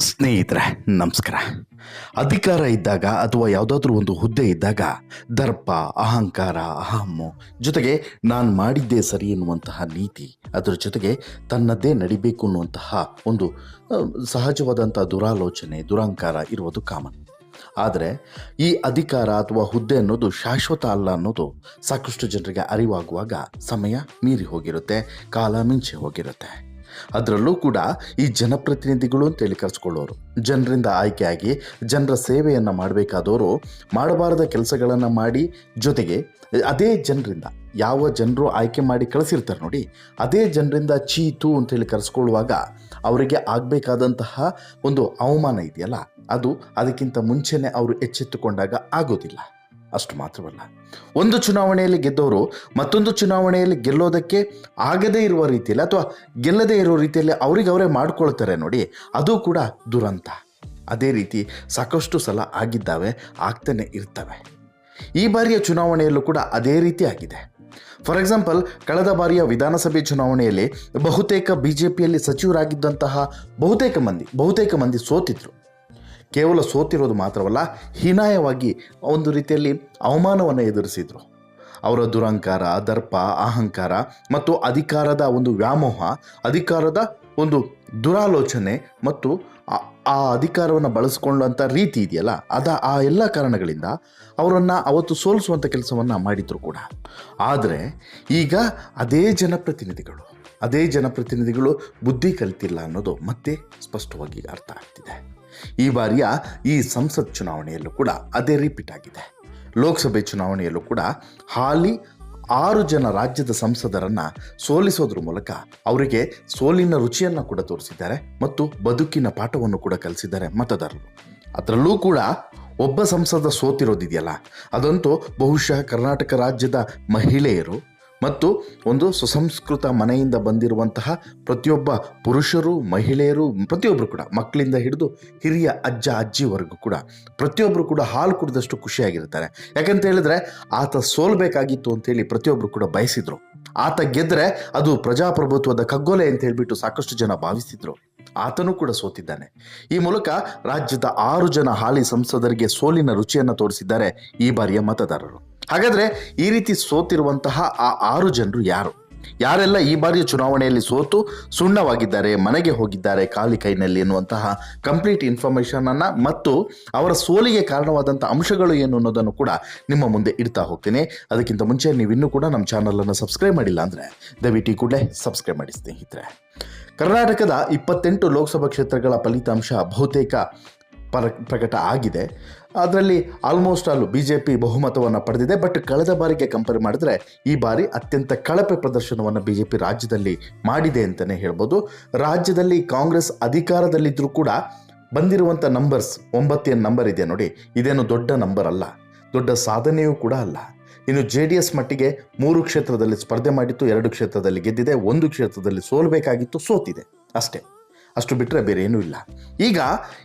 ಸ್ನೇಹಿತರೆ, ನಮಸ್ಕಾರ. ಅಧಿಕಾರ ಇದ್ದಾಗ ಅಥವಾ ಯಾವುದಾದ್ರೂ ಒಂದು ಹುದ್ದೆ ಇದ್ದಾಗ ದರ್ಪ, ಅಹಂಕಾರ, ಅಹಮ್ಮು ಜೊತೆಗೆ ನಾನು ಮಾಡಿದ್ದೇ ಸರಿ ಎನ್ನುವಂತಹ ನೀತಿ ಅದರ ಜೊತೆಗೆ ತನ್ನದೇ ನಡಿಬೇಕು ಅನ್ನುವಂತಹ ಒಂದು ಸಹಜವಾದಂಥ ದುರಾಲೋಚನೆ ದುರಹಂಕಾರ ಇರುವುದು ಕಾಮನ್. ಆದರೆ ಈ ಅಧಿಕಾರ ಅಥವಾ ಹುದ್ದೆ ಅನ್ನೋದು ಶಾಶ್ವತ ಅಲ್ಲ ಅನ್ನೋದು ಸಾಕಷ್ಟು ಜನರಿಗೆ ಅರಿವಾಗುವಾಗ ಸಮಯ ಮೀರಿ ಹೋಗಿರುತ್ತೆ, ಕಾಲ ಮಿಂಚಿ ಹೋಗಿರುತ್ತೆ. ಅದರಲ್ಲೂ ಕೂಡ ಈ ಜನಪ್ರತಿನಿಧಿಗಳು ಅಂತೇಳಿ ಕರೆಸ್ಕೊಳ್ಳೋರು, ಜನರಿಂದ ಆಯ್ಕೆಯಾಗಿ ಜನರ ಸೇವೆಯನ್ನು ಮಾಡಬೇಕಾದವರು ಮಾಡಬಾರದ ಕೆಲಸಗಳನ್ನು ಮಾಡಿ ಜೊತೆಗೆ ಅದೇ ಜನರಿಂದ, ಯಾವ ಜನರು ಆಯ್ಕೆ ಮಾಡಿ ಕಳಿಸಿರ್ತಾರೆ ನೋಡಿ, ಅದೇ ಜನರಿಂದ ಚೀತು ಅಂತೇಳಿ ಕರೆಸ್ಕೊಳ್ಳುವಾಗ ಅವರಿಗೆ ಆಗಬೇಕಾದಂತಹ ಒಂದು ಅವಮಾನ ಇದೆಯಲ್ಲ, ಅದು ಅದಕ್ಕಿಂತ ಮುಂಚೆನೇ ಅವರು ಎಚ್ಚೆತ್ತುಕೊಂಡಾಗ ಆಗೋದಿಲ್ಲ. ಅಷ್ಟು ಮಾತ್ರವಲ್ಲ. ಒಂದು ಚುನಾವಣೆಯಲ್ಲಿ ಗೆದ್ದವರು ಮತ್ತೊಂದು ಚುನಾವಣೆಯಲ್ಲಿ ಗೆಲ್ಲೋದಕ್ಕೆ ಆಗದೇ ಇರುವ ರೀತಿಯಲ್ಲಿ ಅಥವಾ ಗೆಲ್ಲದೇ ಇರೋ ರೀತಿಯಲ್ಲಿ ಅವ್ರಿಗೆ ಅವರೇ ಮಾಡ್ಕೊಳ್ತಾರೆ ನೋಡಿ, ಅದು ಕೂಡ ದುರಂತ. ಅದೇ ರೀತಿ ಸಾಕಷ್ಟು ಸಲ ಆಗಿದ್ದಾವೆ, ಆಗ್ತಾನೆ ಇರ್ತವೆ. ಈ ಬಾರಿಯ ಚುನಾವಣೆಯಲ್ಲೂ ಕೂಡ ಅದೇ ರೀತಿ ಆಗಿದೆ. ಫಾರ್ ಎಕ್ಸಾಂಪಲ್ ಕಳೆದ ಬಾರಿಯ ವಿಧಾನಸಭೆ ಚುನಾವಣೆಯಲ್ಲಿ ಬಹುತೇಕ ಬಿ ಜೆ ಪಿಯಲ್ಲಿ ಸಚಿವರಾಗಿದ್ದಂತಹ ಬಹುತೇಕ ಮಂದಿ ಬಹುತೇಕ ಮಂದಿ ಸೋತಿದ್ರು. ಕೇವಲ ಸೋತಿರೋದು ಮಾತ್ರವಲ್ಲ, ಹೀನಾಯವಾಗಿ ಒಂದು ರೀತಿಯಲ್ಲಿ ಅವಮಾನವನ್ನು ಎದುರಿಸಿದ್ರು. ಅವರ ದುರಂಕಾರ, ದರ್ಪ, ಅಹಂಕಾರ ಮತ್ತು ಅಧಿಕಾರದ ಒಂದು ವ್ಯಾಮೋಹ, ಅಧಿಕಾರದ ಒಂದು ದುರಾಲೋಚನೆ ಮತ್ತು ಆ- ಅಧಿಕಾರವನ್ನು ಬಳಸ್ಕೊಳ್ಳುವಂಥ ರೀತಿ ಇದೆಯಲ್ಲ, ಅದ ಆ ಎಲ್ಲ ಕಾರಣಗಳಿಂದ ಅವರನ್ನು ಅವತ್ತು ಸೋಲಿಸುವಂಥ ಕೆಲಸವನ್ನು ಮಾಡಿದರು ಕೂಡ. ಆದರೆ ಈಗ ಅದೇ ಜನಪ್ರತಿನಿಧಿಗಳು ಅದೇ ಜನಪ್ರತಿನಿಧಿಗಳು ಬುದ್ಧಿ ಕಲಿತಿಲ್ಲ ಅನ್ನೋದು ಮತ್ತೆ ಸ್ಪಷ್ಟವಾಗಿ ಅರ್ಥ ಆಗ್ತಿದೆ. ಈ ಬಾರಿಯ ಈ ಸಂಸತ್ ಚುನಾವಣೆಯಲ್ಲೂ ಕೂಡ ಅದೇ ರಿಪೀಟ್ ಆಗಿದೆ. ಲೋಕಸಭೆ ಚುನಾವಣೆಯಲ್ಲೂ ಕೂಡ ಹಾಲಿ ಆರು ಜನ ರಾಜ್ಯದ ಸಂಸದರನ್ನು ಸೋಲಿಸೋದ್ರ ಮೂಲಕ ಅವರಿಗೆ ಸೋಲಿನ ರುಚಿಯನ್ನು ಕೂಡ ತೋರಿಸಿದ್ದಾರೆ ಮತ್ತು ಬದುಕಿನ ಪಾಠವನ್ನು ಕೂಡ ಕಲಿಸಿದ್ದಾರೆ ಮತದಾರರು. ಅದರಲ್ಲೂ ಕೂಡ ಒಬ್ಬ ಸಂಸದ ಸೋತಿರೋದಿದೆಯಲ್ಲ? ಅದಂತೂ ಬಹುಶಃ ಕರ್ನಾಟಕ ರಾಜ್ಯದ ಮಹಿಳೆಯರು ಮತ್ತು ಒಂದು ಸುಸಂಸ್ಕೃತ ಮನೆಯಿಂದ ಬಂದಿರುವಂತಹ ಪ್ರತಿಯೊಬ್ಬ ಪುರುಷರು, ಮಹಿಳೆಯರು ಪ್ರತಿಯೊಬ್ಬರು ಕೂಡ, ಮಕ್ಕಳಿಂದ ಹಿಡಿದು ಹಿರಿಯ ಅಜ್ಜ ಅಜ್ಜಿವರೆಗೂ ಕೂಡ ಪ್ರತಿಯೊಬ್ಬರು ಕೂಡ ಹಾಲು ಕುಡಿದಷ್ಟು ಖುಷಿಯಾಗಿರ್ತಾರೆ. ಯಾಕಂತ ಹೇಳಿದ್ರೆ ಆತ ಸೋಲ್ಬೇಕಾಗಿತ್ತು ಅಂತೇಳಿ ಪ್ರತಿಯೊಬ್ಬರು ಕೂಡ ಬಯಸಿದ್ರು. ಆತ ಗೆದ್ರೆ ಅದು ಪ್ರಜಾಪ್ರಭುತ್ವದ ಕಗ್ಗೊಲೆ ಅಂತ ಹೇಳಿಬಿಟ್ಟು ಸಾಕಷ್ಟು ಜನ ಭಾವಿಸಿದ್ರು. ಆತನೂ ಕೂಡ ಸೋತಿದ್ದಾನೆ. ಈ ಮೂಲಕ ರಾಜ್ಯದ ಆರು ಜನ ಹಾಲಿ ಸಂಸದರಿಗೆ ಸೋಲಿನ ರುಚಿಯನ್ನು ತೋರಿಸಿದ್ದಾರೆ ಈ ಬಾರಿಯ ಮತದಾರರು. ಹಾಗಾದ್ರೆ ಈ ರೀತಿ ಸೋತಿರುವಂತಹ ಆ ಆರು ಜನರು ಯಾರು? ಯಾರೆಲ್ಲ ಈ ಬಾರಿಯ ಚುನಾವಣೆಯಲ್ಲಿ ಸೋತು ಸುಣ್ಣವಾಗಿದ್ದಾರೆ, ಮನೆಗೆ ಹೋಗಿದ್ದಾರೆ, ಖಾಲಿ ಕೈನಲ್ಲಿ ಎನ್ನುವಂತಹ ಕಂಪ್ಲೀಟ್ ಇನ್ಫಾರ್ಮೇಶನ್ ಅನ್ನ ಮತ್ತು ಅವರ ಸೋಲಿಗೆ ಕಾರಣವಾದಂಥ ಅಂಶಗಳು ಏನು ಅನ್ನೋದನ್ನು ಕೂಡ ನಿಮ್ಮ ಮುಂದೆ ಇಡ್ತಾ ಹೋಗ್ತೀನಿ. ಅದಕ್ಕಿಂತ ಮುಂಚೆ ನೀವು ಇನ್ನೂ ಕೂಡ ನಮ್ಮ ಚಾನಲನ್ನು ಸಬ್ಸ್ಕ್ರೈಬ್ ಮಾಡಿಲ್ಲ ಅಂದರೆ ದಯವಿಟ್ಟು ಕೂಡಲೇ ಸಬ್ಸ್ಕ್ರೈಬ್ ಮಾಡಿ ಸ್ನೇಹಿತರೆ. ಕರ್ನಾಟಕದ ಇಪ್ಪತ್ತೆಂಟು ಲೋಕಸಭಾ ಕ್ಷೇತ್ರಗಳ ಫಲಿತಾಂಶ ಬಹುತೇಕ ಪರ ಪ್ರಕಟ ಆಗಿದೆ. ಅದರಲ್ಲಿ almost all B J P ಬಹುಮತವನ್ನು ಪಡೆದಿದೆ. ಬಟ್ ಕಳೆದ ಬಾರಿಗೆ ಕಂಪೇರ್ ಮಾಡಿದ್ರೆ ಈ ಬಾರಿ ಅತ್ಯಂತ ಕಳಪೆ ಪ್ರದರ್ಶನವನ್ನು ಬಿ ಜೆ ಪಿ ರಾಜ್ಯದಲ್ಲಿ ಮಾಡಿದೆ ಅಂತಲೇ ಹೇಳ್ಬೋದು. ರಾಜ್ಯದಲ್ಲಿ ಕಾಂಗ್ರೆಸ್ ಅಧಿಕಾರದಲ್ಲಿದ್ದರೂ ಕೂಡ ಬಂದಿರುವಂಥ ನಂಬರ್ಸ್ ಒಂಬತ್ತೇನು ನಂಬರ್ ಇದೆ ನೋಡಿ. ಇದೇನು ದೊಡ್ಡ ನಂಬರ್ ಅಲ್ಲ. ದೊಡ್ಡ ಸಾಧನೆಯೂ ಕೂಡ ಅಲ್ಲ. ಇನ್ನು ಜೆ ಡಿ ಎಸ್ ಮಟ್ಟಿಗೆ ಮೂರು ಕ್ಷೇತ್ರದಲ್ಲಿ ಸ್ಪರ್ಧೆ ಮಾಡಿತ್ತು, ಎರಡು ಕ್ಷೇತ್ರದಲ್ಲಿ ಗೆದ್ದಿದೆ, ಒಂದು ಕ್ಷೇತ್ರದಲ್ಲಿ ಸೋಲಬೇಕಾಗಿತ್ತು, ಸೋತಿದೆ. ಅಷ್ಟೇ. ಅಷ್ಟು ಬಿಟ್ಟರೆ ಬೇರೆ ಏನೂ ಇಲ್ಲ. ಈಗ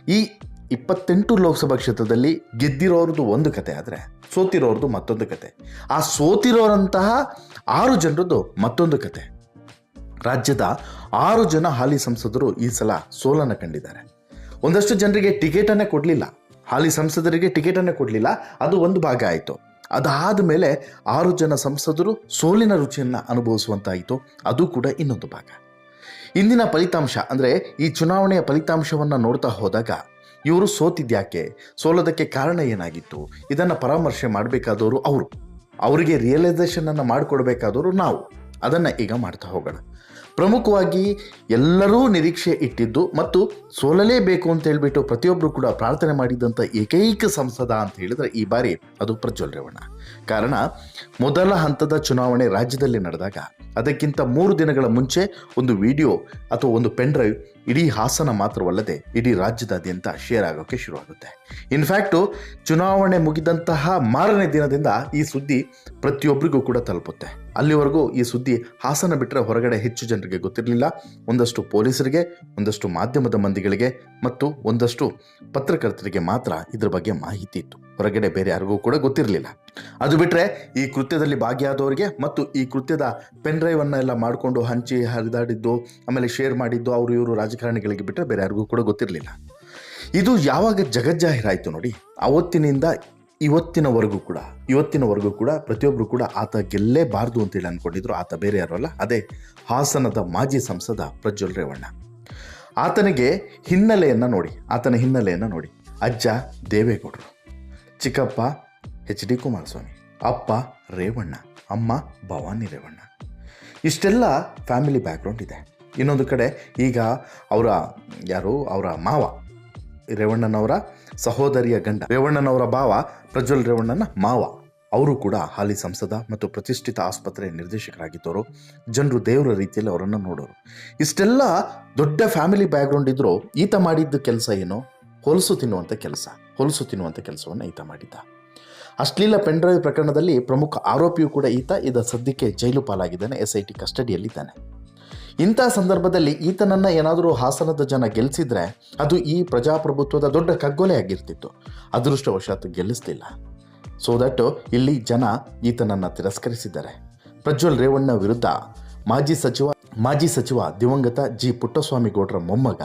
ಈ ಇಪ್ಪತ್ತೆಂಟು ಲೋಕಸಭಾ ಕ್ಷೇತ್ರದಲ್ಲಿ ಗೆದ್ದಿರೋರ್ದು ಒಂದು ಕತೆ ಆದರೆ ಸೋತಿರೋರ್ದು ಮತ್ತೊಂದು ಕತೆ. ಆ ಸೋತಿರೋರಂತಹ ಆರು ಜನರದ್ದು ಮತ್ತೊಂದು ಕತೆ. ರಾಜ್ಯದ ಆರು ಜನ ಹಾಲಿ ಸಂಸದರು ಈ ಸಲ ಸೋಲನ್ನು ಕಂಡಿದ್ದಾರೆ. ಒಂದಷ್ಟು ಜನರಿಗೆ ಟಿಕೆಟನ್ನೇ ಕೊಡಲಿಲ್ಲ. ಹಾಲಿ ಸಂಸದರಿಗೆ ಟಿಕೆಟನ್ನೇ ಕೊಡಲಿಲ್ಲ. ಅದು ಒಂದು ಭಾಗ ಆಯಿತು. ಅದಾದ ಮೇಲೆ ಆರು ಜನ ಸಂಸದರು ಸೋಲಿನ ರುಚಿಯನ್ನು ಅನುಭವಿಸುವಂತಾಯಿತು. ಅದು ಕೂಡ ಇನ್ನೊಂದು ಭಾಗ. ಇಂದಿನ ಫಲಿತಾಂಶ ಅಂದರೆ ಈ ಚುನಾವಣೆಯ ಫಲಿತಾಂಶವನ್ನು ನೋಡ್ತಾ ಹೋದಾಗ ಇವರು ಸೋತಿದ್ಯಾಕೆ ಸೋಲೋದಕ್ಕೆ ಕಾರಣ ಏನಾಗಿತ್ತು? ಇದನ್ನು ಪರಾಮರ್ಶೆ ಮಾಡಬೇಕಾದವರು ಅವರು. ಅವರಿಗೆ ರಿಯಲೈಸೇಷನನ್ನು ಮಾಡಿಕೊಡ್ಬೇಕಾದವರು ನಾವು. ಅದನ್ನು ಈಗ ಮಾಡ್ತಾ ಹೋಗೋಣ. ಪ್ರಮುಖವಾಗಿ ಎಲ್ಲರೂ ನಿರೀಕ್ಷೆ ಇಟ್ಟಿದ್ದು ಮತ್ತು ಸೋಲಲೇಬೇಕು ಅಂತ ಹೇಳಿಬಿಟ್ಟು ಪ್ರತಿಯೊಬ್ಬರು ಕೂಡ ಪ್ರಾರ್ಥನೆ ಮಾಡಿದಂಥ ಏಕೈಕ ಸಂಸದ ಅಂತ ಹೇಳಿದ್ರೆ ಈ ಬಾರಿ ಅದು ಪ್ರಜ್ವಲ್ ರೇವಣ್ಣ. ಕಾರಣ, ಮೊದಲ ಹಂತದ ಚುನಾವಣೆ ರಾಜ್ಯದಲ್ಲಿ ನಡೆದಾಗ ಅದಕ್ಕಿಂತ ಮೂರು ದಿನಗಳ ಮುಂಚೆ ಒಂದು ವಿಡಿಯೋ ಅಥವಾ ಒಂದು ಪೆನ್ ಡ್ರೈವ್ ಇಡೀ ಹಾಸನ ಮಾತ್ರವಲ್ಲದೆ ಇಡೀ ರಾಜ್ಯದಾದ್ಯಂತ ಶೇರ್ ಆಗೋಕ್ಕೆ ಶುರುವಾಗುತ್ತೆ. ಇನ್ಫ್ಯಾಕ್ಟು ಚುನಾವಣೆ ಮುಗಿದಂತಹ ಮಾರನೇ ದಿನದಿಂದ ಈ ಸುದ್ದಿ ಪ್ರತಿಯೊಬ್ಬರಿಗೂ ಕೂಡ ತಲುಪುತ್ತೆ. ಅಲ್ಲಿವರೆಗೂ ಈ ಸುದ್ದಿ ಹಾಸನ ಬಿಟ್ಟರೆ ಹೊರಗಡೆ ಹೆಚ್ಚು ಜನರಿಗೆ ಗೊತ್ತಿರಲಿಲ್ಲ. ಒಂದಷ್ಟು ಪೊಲೀಸರಿಗೆ, ಒಂದಷ್ಟು ಮಾಧ್ಯಮದ ಮಂದಿಗಳಿಗೆ ಮತ್ತು ಒಂದಷ್ಟು ಪತ್ರಕರ್ತರಿಗೆ ಮಾತ್ರ ಇದ್ರ ಬಗ್ಗೆ ಮಾಹಿತಿ ಇತ್ತು. ಹೊರಗಡೆ ಬೇರೆ ಯಾರಿಗೂ ಕೂಡ ಗೊತ್ತಿರಲಿಲ್ಲ. ಅದು ಬಿಟ್ಟರೆ ಈ ಕೃತ್ಯದಲ್ಲಿ ಭಾಗಿಯಾದವರಿಗೆ ಮತ್ತು ಈ ಕೃತ್ಯದ ಪೆನ್ ಡ್ರೈವನ್ನು ಎಲ್ಲ ಮಾಡಿಕೊಂಡು ಹಂಚಿ ಹರಿದಾಡಿದ್ದು, ಆಮೇಲೆ ಶೇರ್ ಮಾಡಿದ್ದು, ಅವರು ಇವರು ರಾಜಕಾರಣಿಗಳಿಗೆ ಬಿಟ್ಟರೆ ಬೇರೆ ಯಾರಿಗೂ ಕೂಡ ಗೊತ್ತಿರಲಿಲ್ಲ. ಇದು ಯಾವಾಗ ಜಗಜ್ಜಾಹೀರಾಯಿತು ನೋಡಿ, ಅವತ್ತಿನಿಂದ ಇವತ್ತಿನವರೆಗೂ ಕೂಡ ಇವತ್ತಿನವರೆಗೂ ಕೂಡ ಪ್ರತಿಯೊಬ್ಬರು ಕೂಡ ಆತ ಗೆಲ್ಲೇಬಾರ್ದು ಅಂತೇಳಿ ಅಂದ್ಕೊಂಡಿದ್ರು. ಆತ ಬೇರೆ ಯಾರು ಅಲ್ಲ, ಅದೇ ಹಾಸನದ ಮಾಜಿ ಸಂಸದ ಪ್ರಜ್ವಲ್ ರೇವಣ್ಣ. ಆತನಿಗೆ ಹಿನ್ನೆಲೆಯನ್ನು ನೋಡಿ, ಆತನ ಹಿನ್ನೆಲೆಯನ್ನು ನೋಡಿ. ಅಜ್ಜ ದೇವೇಗೌಡರು, ಚಿಕ್ಕಪ್ಪ ಎಚ್ ಡಿ ಕುಮಾರಸ್ವಾಮಿ, ಅಪ್ಪ ರೇವಣ್ಣ, ಅಮ್ಮ ಭವಾನಿ ರೇವಣ್ಣ. ಇಷ್ಟೆಲ್ಲ ಫ್ಯಾಮಿಲಿ ಬ್ಯಾಕ್ಗ್ರೌಂಡ್ ಇದೆ. ಇನ್ನೊಂದು ಕಡೆ ಈಗ ಅವರ, ಯಾರು? ಅವರ ಮಾವ, ರೇವಣ್ಣನವರ ಸಹೋದರಿಯ ಗಂಡ. ರೇವಣ್ಣನವರ ಭಾವ ಪ್ರಜ್ವಲ್ ರೇವಣ್ಣನ ಮಾವ. ಅವರು ಕೂಡ ಹಾಲಿ ಸಂಸದ ಮತ್ತು ಪ್ರತಿಷ್ಠಿತ ಆಸ್ಪತ್ರೆ ನಿರ್ದೇಶಕರಾಗಿದ್ದವರು. ಜನರು ದೇವರ ರೀತಿಯಲ್ಲಿ ಅವರನ್ನು ನೋಡೋರು. ಇಷ್ಟೆಲ್ಲ ದೊಡ್ಡ ಫ್ಯಾಮಿಲಿ ಬ್ಯಾಕ್ಗ್ರೌಂಡ್ ಇದ್ದರೂ ಈತ ಮಾಡಿದ್ದ ಕೆಲಸ ಏನು? ಹೊಲಸು ತಿನ್ನುವಂಥ ಕೆಲಸ. ಹೊಲಸು ತಿನ್ನುವಂಥ ಕೆಲಸವನ್ನು ಈತ ಮಾಡಿದ್ದ. ಅಶ್ಲೀಲ ಪೆಂಡ್ರೈವ್ ಪ್ರಕರಣದಲ್ಲಿ ಪ್ರಮುಖ ಆರೋಪಿಯೂ ಕೂಡ ಈತ. ಇದ ಸದ್ಯಕ್ಕೆ ಜೈಲು ಪಾಲಾಗಿದ್ದಾನೆ. ಎಸ್ ಐ ಟಿ ಕಸ್ಟಡಿಯಲ್ಲಿದ್ದಾನೆ. ಇಂಥ ಸಂದರ್ಭದಲ್ಲಿ ಈತನನ್ನು ಏನಾದರೂ ಹಾಸನದ ಜನ ಗೆಲ್ಲಿಸಿದ್ರೆ ಅದು ಈ ಪ್ರಜಾಪ್ರಭುತ್ವದ ದೊಡ್ಡ ಕಗ್ಗೊಲೆ ಆಗಿರ್ತಿತ್ತು. ಅದೃಷ್ಟವಶಾತ್ ಗೆಲ್ಲಿಸ್ತಿಲ್ಲ. ಸೊ ದಟ್ ಇಲ್ಲಿ ಜನ ಈತನನ್ನು ತಿರಸ್ಕರಿಸಿದ್ದಾರೆ. ಪ್ರಜ್ವಲ್ ರೇವಣ್ಣ ವಿರುದ್ಧ ಮಾಜಿ ಸಚಿವ ಮಾಜಿ ಸಚಿವ ದಿವಂಗತ ಜಿ ಪುಟ್ಟಸ್ವಾಮಿ ಗೌಡರ ಮೊಮ್ಮಗ,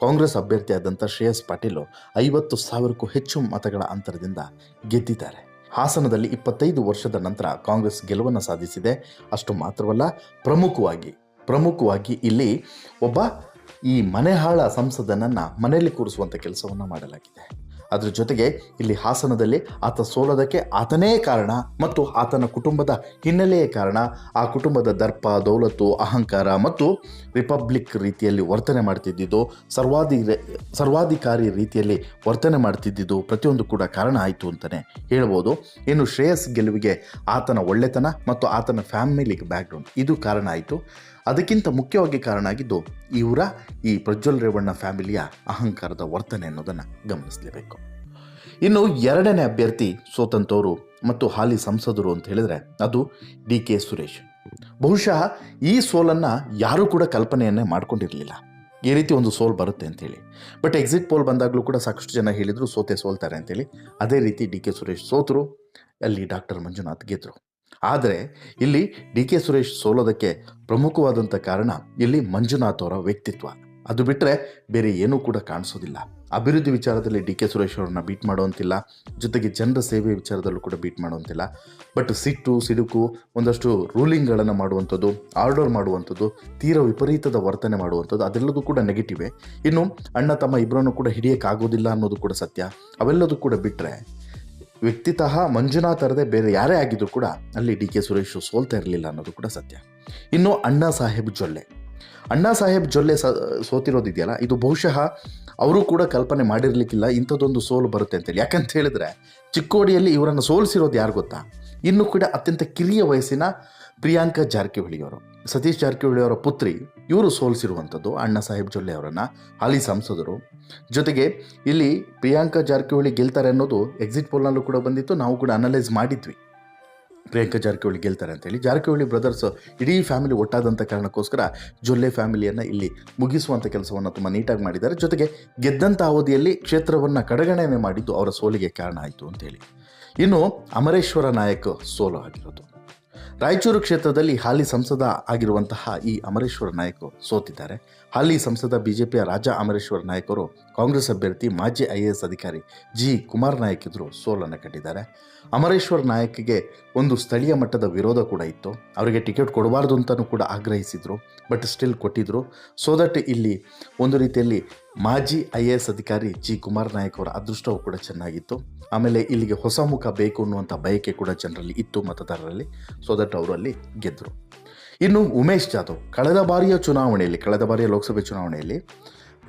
ಕಾಂಗ್ರೆಸ್ ಅಭ್ಯರ್ಥಿಯಾದಂಥ ಶ್ರೇಯಸ್ ಪಾಟೀಲು ಐವತ್ತು ಸಾವಿರಕ್ಕೂ ಹೆಚ್ಚು ಮತಗಳ ಅಂತರದಿಂದ ಗೆದ್ದಿದ್ದಾರೆ. ಹಾಸನದಲ್ಲಿ ಇಪ್ಪತ್ತೈದು ವರ್ಷದ ನಂತರ ಕಾಂಗ್ರೆಸ್ ಗೆಲುವನ್ನು ಸಾಧಿಸಿದೆ. ಅಷ್ಟು ಮಾತ್ರವಲ್ಲ, ಪ್ರಮುಖವಾಗಿ ಪ್ರಮುಖವಾಗಿ ಇಲ್ಲಿ ಒಬ್ಬ ಈ ಮನೆಹಾಳ ಸಂಸದನನ್ನು ಮನೆಯಲ್ಲಿ ಕೂರಿಸುವಂಥ ಕೆಲಸವನ್ನು ಮಾಡಲಾಗಿದೆ. ಅದರ ಜೊತೆಗೆ ಇಲ್ಲಿ ಹಾಸನದಲ್ಲಿ ಆತ ಸೋಲೋದಕ್ಕೆ ಆತನೇ ಕಾರಣ ಮತ್ತು ಆತನ ಕುಟುಂಬದ ಹಿನ್ನೆಲೆಯೇ ಕಾರಣ. ಆ ಕುಟುಂಬದ ದರ್ಪ, ದೌಲತ್ತು, ಅಹಂಕಾರ ಮತ್ತು ರಿಪಬ್ಲಿಕ್ ರೀತಿಯಲ್ಲಿ ವರ್ತನೆ ಮಾಡ್ತಿದ್ದಿದ್ದು, ಸರ್ವಾಧಿ ಸರ್ವಾಧಿಕಾರಿ ರೀತಿಯಲ್ಲಿ ವರ್ತನೆ ಮಾಡ್ತಿದ್ದಿದ್ದು ಪ್ರತಿಯೊಂದು ಕೂಡ ಕಾರಣ ಆಯಿತು ಅಂತಲೇ ಹೇಳ್ಬೋದು. ಇನ್ನು ಶ್ರೇಯಸ್ ಗೆಲುವಿಗೆ ಆತನ ಒಳ್ಳೆತನ ಮತ್ತು ಆತನ ಫ್ಯಾಮಿಲಿಗೆ ಬ್ಯಾಕ್ಗ್ರೌಂಡ್ ಇದು ಕಾರಣ ಆಯಿತು. ಅದಕ್ಕಿಂತ ಮುಖ್ಯವಾಗಿ ಕಾರಣ ಆಗಿದ್ದು ಇವರ ಈ ಪ್ರಜ್ವಲ್ ರೇವಣ್ಣ ಫ್ಯಾಮಿಲಿಯ ಅಹಂಕಾರದ ವರ್ತನೆ ಅನ್ನೋದನ್ನು ಗಮನಿಸಲೇಬೇಕು. ಇನ್ನು ಎರಡನೇ ಅಭ್ಯರ್ಥಿ ಸೋತಂತವರು ಮತ್ತು ಹಾಲಿ ಸಂಸದರು ಅಂತ ಹೇಳಿದ್ರೆ ಅದು ಡಿ ಕೆ ಸುರೇಶ್. ಬಹುಶಃ ಈ ಸೋಲನ್ನು ಯಾರೂ ಕೂಡ ಕಲ್ಪನೆಯನ್ನೇ ಮಾಡ್ಕೊಂಡಿರಲಿಲ್ಲ. ಈ ರೀತಿ ಒಂದು ಸೋಲ್ ಬರುತ್ತೆ ಅಂತೇಳಿ. ಬಟ್ ಎಕ್ಸಿಟ್ ಪೋಲ್ ಬಂದಾಗಲೂ ಕೂಡ ಸಾಕಷ್ಟು ಜನ ಹೇಳಿದರು ಸೋತೆ ಸೋಲ್ತಾರೆ ಅಂತೇಳಿ. ಅದೇ ರೀತಿ ಡಿ ಕೆ ಸುರೇಶ್ ಸೋತರು, ಅಲ್ಲಿ ಡಾಕ್ಟರ್ ಮಂಜುನಾಥ್ ಗೆದ್ದರು ಆದರೆ ಇಲ್ಲಿ ಡಿ ಕೆ ಸುರೇಶ್ ಸೋಲೋದಕ್ಕೆ ಪ್ರಮುಖವಾದಂಥ ಕಾರಣ ಇಲ್ಲಿ ಮಂಜುನಾಥ್ ಅವರ ವ್ಯಕ್ತಿತ್ವ. ಅದು ಬಿಟ್ಟರೆ ಬೇರೆ ಏನೂ ಕೂಡ ಕಾಣಿಸೋದಿಲ್ಲ. ಅಭಿವೃದ್ಧಿ ವಿಚಾರದಲ್ಲಿ ಡಿ ಕೆ ಸುರೇಶ್ ಅವರನ್ನ ಬೀಟ್ ಮಾಡುವಂತಿಲ್ಲ. ಜೊತೆಗೆ ಜನರ ಸೇವೆ ವಿಚಾರದಲ್ಲೂ ಕೂಡ ಬೀಟ್ ಮಾಡುವಂತಿಲ್ಲ. ಬಟ್ ಸಿಟ್ಟು, ಸಿಡುಕು, ಒಂದಷ್ಟು ರೂಲಿಂಗ್ಗಳನ್ನು ಮಾಡುವಂಥದ್ದು ಆರ್ಡರ್ ಮಾಡುವಂಥದ್ದು, ತೀರ ವಿಪರೀತದ ವರ್ತನೆ ಮಾಡುವಂಥದ್ದು, ಅದೆಲ್ಲದೂ ಕೂಡ ನೆಗೆಟಿವೇ ಇನ್ನು ಅಣ್ಣ, ತಮ್ಮ ಇಬ್ಬರನ್ನು ಕೂಡ ಹಿಡಿಯೋಕ್ಕಾಗೋದಿಲ್ಲ ಅನ್ನೋದು ಕೂಡ ಸತ್ಯ. ಅವೆಲ್ಲದೂ ಕೂಡ ಬಿಟ್ಟರೆ ವ್ಯಕ್ತಿತಃ ಮಂಜುನಾಥ್ ಅರದೇ ಬೇರೆ ಯಾರೇ ಆಗಿದ್ರು ಕೂಡ ಅಲ್ಲಿ ಡಿ ಕೆ ಸುರೇಶ್ ಸೋಲ್ತಾ ಇರಲಿಲ್ಲ ಅನ್ನೋದು ಕೂಡ ಸತ್ಯ. ಇನ್ನು ಅಣ್ಣಾ ಸಾಹೇಬ್ ಜೊಲ್ಲೆ. ಅಣ್ಣಾ ಸಾಹೇಬ್ ಜೊಲ್ಲೆ ಸೋತಿರೋದಿದೆಯಲ್ಲ, ಇದು ಬಹುಶಃ ಅವರು ಕೂಡ ಕಲ್ಪನೆ ಮಾಡಿರ್ಲಿಕ್ಕಿಲ್ಲ, ಇಂಥದ್ದೊಂದು ಸೋಲು ಬರುತ್ತೆ ಅಂತೇಳಿ. ಯಾಕಂತ ಹೇಳಿದ್ರೆ, ಚಿಕ್ಕೋಡಿಯಲ್ಲಿ ಇವರನ್ನು ಸೋಲಿಸಿರೋದು ಯಾರು ಗೊತ್ತಾ? ಇನ್ನು ಕೂಡ ಅತ್ಯಂತ ಕಿರಿಯ ವಯಸ್ಸಿನ ಪ್ರಿಯಾಂಕಾ ಜಾರಕಿಹೊಳಿಯವರು. ಸತೀಶ್ ಜಾರಕಿಹೊಳಿಯವರ ಪುತ್ರಿ ಇವರು ಸೋಲಿಸಿರುವಂಥದ್ದು ಅಣ್ಣಾ ಸಾಹೇಬ್ ಜೊಲ್ಲೆ ಅವರನ್ನು, ಹಾಲಿ ಸಂಸದರು. ಜೊತೆಗೆ ಇಲ್ಲಿ ಪ್ರಿಯಾಂಕಾ ಜಾರಕಿಹೊಳಿ ಗೆಲ್ತಾರೆ ಅನ್ನೋದು ಎಕ್ಸಿಟ್ ಪೋಲ್ನಲ್ಲೂ ಕೂಡ ಬಂದಿತ್ತು, ನಾವು ಕೂಡ ಅನಲೈಸ್ ಮಾಡಿದ್ವಿ. ಪ್ರಿಯಾಂಕಾ ಜಾರಕಿಹೊಳಿ ಗೆಲ್ತಾರೆ ಅಂತೇಳಿ ಜಾರಕಿಹೊಳಿ ಬ್ರದರ್ಸ್ ಇಡೀ ಫ್ಯಾಮಿಲಿ ಒಟ್ಟಾದಂಥ ಕಾರಣಕ್ಕೋಸ್ಕರ ಜೊಲ್ಲೆ ಫ್ಯಾಮಿಲಿಯನ್ನು ಇಲ್ಲಿ ಮುಗಿಸುವಂಥ ಕೆಲಸವನ್ನು ತುಂಬ ನೀಟಾಗಿ ಮಾಡಿದ್ದಾರೆ. ಜೊತೆಗೆ ಗೆದ್ದಂಥ ಅವಧಿಯಲ್ಲಿ ಕ್ಷೇತ್ರವನ್ನು ಕಡೆಗಣನೆ ಮಾಡಿದ್ದು ಅವರ ಸೋಲಿಗೆ ಕಾರಣ ಆಯಿತು ಅಂತೇಳಿ ಇನ್ನು ಅಮರೇಶ್ವರ ನಾಯಕ್ ಸೋಲು ಆಗಿರೋದು. ರಾಯಚೂರು ಕ್ಷೇತ್ರದಲ್ಲಿ ಹಾಲಿ ಸಂಸದ ಆಗಿರುವಂತಹ ಈ ಅಮರೇಶ್ವರ ನಾಯಕ್ ಸೋತಿದ್ದಾರೆ. ಹಾಲಿ ಸಂಸದ ಬಿಜೆಪಿಯ ರಾಜಾ ಅಮರೇಶ್ವರ ನಾಯಕರು ಕಾಂಗ್ರೆಸ್ ಅಭ್ಯರ್ಥಿ ಮಾಜಿ ಐ ಎ ಎಸ್ ಅಧಿಕಾರಿ ಜಿ ಕುಮಾರ್ ನಾಯಕ್ ಎದುರು ಸೋಲನ್ನು ಕಂಡಿದ್ದಾರೆ ಅಮರೇಶ್ವರ್ ನಾಯಕ್ಗೆ ಒಂದು ಸ್ಥಳೀಯ ಮಟ್ಟದ ವಿರೋಧ ಕೂಡ ಇತ್ತು. ಅವರಿಗೆ ಟಿಕೆಟ್ ಕೊಡಬಾರ್ದು ಅಂತಲೂ ಕೂಡ ಆಗ್ರಹಿಸಿದರು. ಬಟ್ ಸ್ಟಿಲ್ ಕೊಟ್ಟಿದ್ದರು ಸೊ ದಟ್ ಇಲ್ಲಿ ಒಂದು ರೀತಿಯಲ್ಲಿ ಮಾಜಿ ಐ ಎ ಎಸ್ ಅಧಿಕಾರಿ ಜಿ ಕುಮಾರ್ ನಾಯಕ್ ಅವರ ಅದೃಷ್ಟವು ಕೂಡ ಚೆನ್ನಾಗಿತ್ತು. ಆಮೇಲೆ ಇಲ್ಲಿಗೆ ಹೊಸ ಮುಖ ಬೇಕು ಅನ್ನುವಂಥ ಬಯಕೆ ಕೂಡ ಜನರಲ್ಲಿ ಇತ್ತು ಮತದಾರರಲ್ಲಿ. ಸೊ ದಟ್ ಅವರಲ್ಲಿ ಗೆದ್ದರು ಇನ್ನು ಉಮೇಶ್ ಜಾಧವ್, ಕಳೆದ ಬಾರಿಯ ಚುನಾವಣೆಯಲ್ಲಿ, ಕಳೆದ ಬಾರಿಯ ಲೋಕಸಭೆ ಚುನಾವಣೆಯಲ್ಲಿ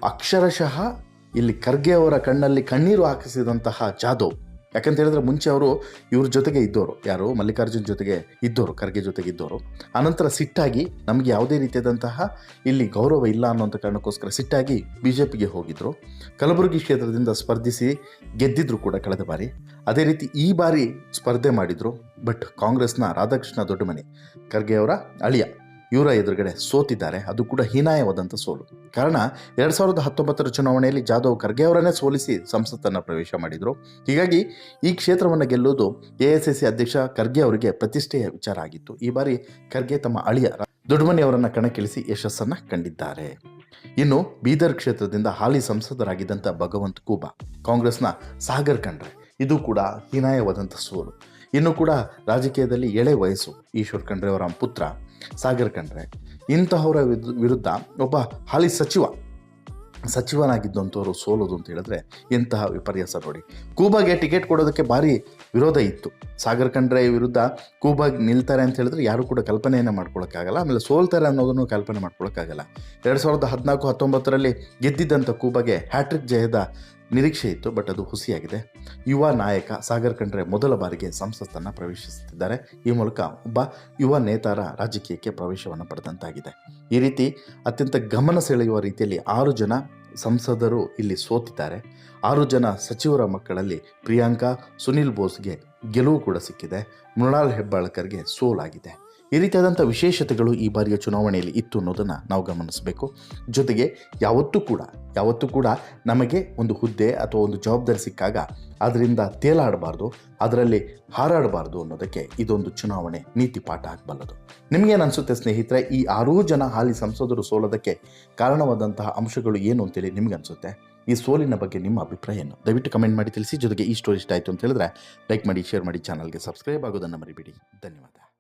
ಅಕ್ಷರಶಃ ಇಲ್ಲಿ ಖರ್ಗೆ ಅವರ ಕಣ್ಣಲ್ಲಿ ಕಣ್ಣೀರು ಹಾಕಿಸಿದಂತಹ ಜಾಧವ್. ಯಾಕಂತ ಹೇಳಿದ್ರೆ ಮುಂಚೆ ಅವರು ಇವ್ರ ಜೊತೆಗೆ ಇದ್ದವರು ಯಾರು? ಮಲ್ಲಿಕಾರ್ಜುನ್ ಜೊತೆಗೆ ಇದ್ದವರು ಖರ್ಗೆ ಜೊತೆಗೆ ಇದ್ದವರು ಆನಂತರ ಸಿಟ್ಟಾಗಿ ನಮಗೆ ಯಾವುದೇ ರೀತಿಯಾದಂತಹ ಇಲ್ಲಿ ಗೌರವ ಇಲ್ಲ ಅನ್ನೋಂಥ ಕಾರಣಕ್ಕೋಸ್ಕರ ಸಿಟ್ಟಾಗಿ ಬಿ ಜೆ ಪಿಗೆ ಹೋಗಿದ್ದರು ಕಲಬುರಗಿ ಕ್ಷೇತ್ರದಿಂದ ಸ್ಪರ್ಧಿಸಿ ಗೆದ್ದಿದ್ರು ಕೂಡ ಕಳೆದ ಬಾರಿ. ಅದೇ ರೀತಿ ಈ ಬಾರಿ ಸ್ಪರ್ಧೆ ಮಾಡಿದರು. ಬಟ್ ಕಾಂಗ್ರೆಸ್ನ ರಾಧಾಕೃಷ್ಣ ದೊಡ್ಡಮನಿ ಖರ್ಗೆಯವರ ಅಳಿಯ. ಇವರ ಎದುರುಗಡೆ ಸೋತಿದ್ದಾರೆ. ಅದು ಕೂಡ ಹೀನಾಯವಾದಂಥ ಸೋಲು. ಕಾರಣ ಎರಡು ಸಾವಿರದ ಹತ್ತೊಂಬತ್ತರ ಚುನಾವಣೆಯಲ್ಲಿ ಜಾಧವ್ ಖರ್ಗೆ ಅವರನ್ನೇ ಸೋಲಿಸಿ ಸಂಸತ್ತನ್ನು ಪ್ರವೇಶ ಮಾಡಿದರು. ಹೀಗಾಗಿ ಈ ಕ್ಷೇತ್ರವನ್ನು ಗೆಲ್ಲುವುದು ಎ ಅಧ್ಯಕ್ಷ ಖರ್ಗೆ ಅವರಿಗೆ ಪ್ರತಿಷ್ಠೆಯ ವಿಚಾರ ಆಗಿತ್ತು. ಈ ಬಾರಿ ಖರ್ಗೆ ತಮ್ಮ ಅಳಿಯ ದೊಡ್ಡಮನಿ ಅವರನ್ನು ಕಣಕ್ಕಿಳಿಸಿ ಯಶಸ್ಸನ್ನು ಕಂಡಿದ್ದಾರೆ. ಇನ್ನು ಬೀದರ್ ಕ್ಷೇತ್ರದಿಂದ ಹಾಲಿ ಸಂಸದರಾಗಿದ್ದಂಥ ಭಗವಂತ್ ಕೂಬಾ, ಕಾಂಗ್ರೆಸ್ನ ಸಾಗರ್ ಖಂಡ್ರೆ, ಇದು ಕೂಡ ಹೀನಾಯವಾದಂಥ ಸೋಲು. ಇನ್ನು ಕೂಡ ರಾಜಕೀಯದಲ್ಲಿ ಎಳೆ ವಯಸ್ಸು ಈಶ್ವರ್ ಖಂಡ್ರೆ ಅವರ ಪುತ್ರ ಸಾಗರ್ ಖಂಡ್ರೆ ಇಂತಹವರ ವಿರುದ್ಧ- ಒಬ್ಬ ಹಾಲಿ ಸಚಿವ ಸಚಿವನಾಗಿದ್ದಂಥವರು ಸೋಲೋದು ಅಂತ ಹೇಳಿದ್ರೆ ಎಂತಹ ವಿಪರ್ಯಾಸ ನೋಡಿ. ಕೂಬಾಗೆ ಟಿಕೆಟ್ ಕೊಡೋದಕ್ಕೆ ಭಾರಿ ವಿರೋಧ ಇತ್ತು. ಸಾಗರ್ ಕಂಡ್ರೆ ವಿರುದ್ಧ ಕೂಬಾಗ್ ನಿಲ್ತಾರೆ ಅಂತ ಹೇಳಿದ್ರೆ ಯಾರು ಕೂಡ ಕಲ್ಪನೆಯನ್ನು ಮಾಡ್ಕೊಳ್ಳೋಕ್ಕಾಗಲ್ಲ ಆಮೇಲೆ ಸೋಲ್ತಾರೆ ಅನ್ನೋದನ್ನು ಕಲ್ಪನೆ ಮಾಡ್ಕೊಳಕ್ಕಾಗಲ್ಲ. ಎರಡು ಸಾವಿರದ ಹದಿನಾಲ್ಕು ಹತ್ತೊಂಬತ್ತರಲ್ಲಿ ಗೆದ್ದಿದ್ದಂಥ ಕೂಬಾಗೆ ಹ್ಯಾಟ್ರಿಕ್ ಜಯದ ನಿರೀಕ್ಷೆ ಇತ್ತು ಬಟ್ ಅದು ಹುಸಿಯಾಗಿದೆ. ಯುವ ನಾಯಕ ಸಾಗರ್ ಖಂಡ್ರೆ ಮೊದಲ ಬಾರಿಗೆ ಸಂಸತ್ತನ್ನು ಪ್ರವೇಶಿಸುತ್ತಿದ್ದಾರೆ. ಈ ಮೂಲಕ ಒಬ್ಬ ಯುವ ನೇತಾರ ರಾಜಕೀಯಕ್ಕೆ ಪ್ರವೇಶವನ್ನು ಪಡೆದಂತಾಗಿದೆ. ಈ ರೀತಿ ಅತ್ಯಂತ ಗಮನ ಸೆಳೆಯುವ ರೀತಿಯಲ್ಲಿ ಆರು ಜನ ಸಂಸದರು ಇಲ್ಲಿ ಸೋತಿದ್ದಾರೆ. ಆರು ಜನ ಸಚಿವರ ಮಕ್ಕಳಲ್ಲಿ ಪ್ರಿಯಾಂಕಾ, ಸುನಿಲ್ ಬೋಸ್ಗೆ ಗೆಲುವು ಕೂಡ ಸಿಕ್ಕಿದೆ. ಮೃಣಾಲ್ ಹೆಬ್ಬಾಳ್ಕರ್ಗೆ ಸೋಲಾಗಿದೆ. ಈ ರೀತಿಯಾದಂಥ ವಿಶೇಷತೆಗಳು ಈ ಬಾರಿಯ ಚುನಾವಣೆಯಲ್ಲಿ ಇತ್ತು ಅನ್ನೋದನ್ನು ನಾವು ಗಮನಿಸಬೇಕು. ಜೊತೆಗೆ ಯಾವತ್ತೂ ಕೂಡ ಯಾವತ್ತೂ ಕೂಡ ನಮಗೆ ಒಂದು ಹುದ್ದೆ ಅಥವಾ ಒಂದು ಜವಾಬ್ದಾರಿ ಸಿಕ್ಕಾಗ ಅದರಿಂದ ತೇಲಾಡಬಾರ್ದು, ಅದರಲ್ಲಿ ಹಾರಾಡಬಾರ್ದು ಅನ್ನೋದಕ್ಕೆ ಇದೊಂದು ಚುನಾವಣೆ ನೀತಿ ಪಾಠ ಆಗಬಲ್ಲದು. ನಿಮಗೇನು ಅನಿಸುತ್ತೆ ಸ್ನೇಹಿತರೆ, ಈ ಆರೂ ಜನ ಹಾಲಿ ಸಂಸದರು ಸೋಲೋದಕ್ಕೆ ಕಾರಣವಾದಂತಹ ಅಂಶಗಳು ಏನು ಅಂತೇಳಿ ನಿಮ್ಗೆ ಅನಿಸುತ್ತೆ? ಈ ಸೋಲಿನ ಬಗ್ಗೆ ನಿಮ್ಮ ಅಭಿಪ್ರಾಯ ಏನು? ದಯವಿಟ್ಟು ಕಮೆಂಟ್ ಮಾಡಿ ತಿಳಿಸಿ, ಜೊತೆಗೆ ಈ ಸ್ಟೋರಿ ಇಷ್ಟ ಆಯಿತು ಅಂತ ಹೇಳಿದ್ರೆ ಲೈಕ್ ಮಾಡಿ, ಶೇರ್ ಮಾಡಿ, ಚಾನಲ್ಗೆ ಸಬ್ಸ್ಕ್ರೈಬ್ ಆಗೋದನ್ನು ಮರಿಬೇಡಿ. ಧನ್ಯವಾದ.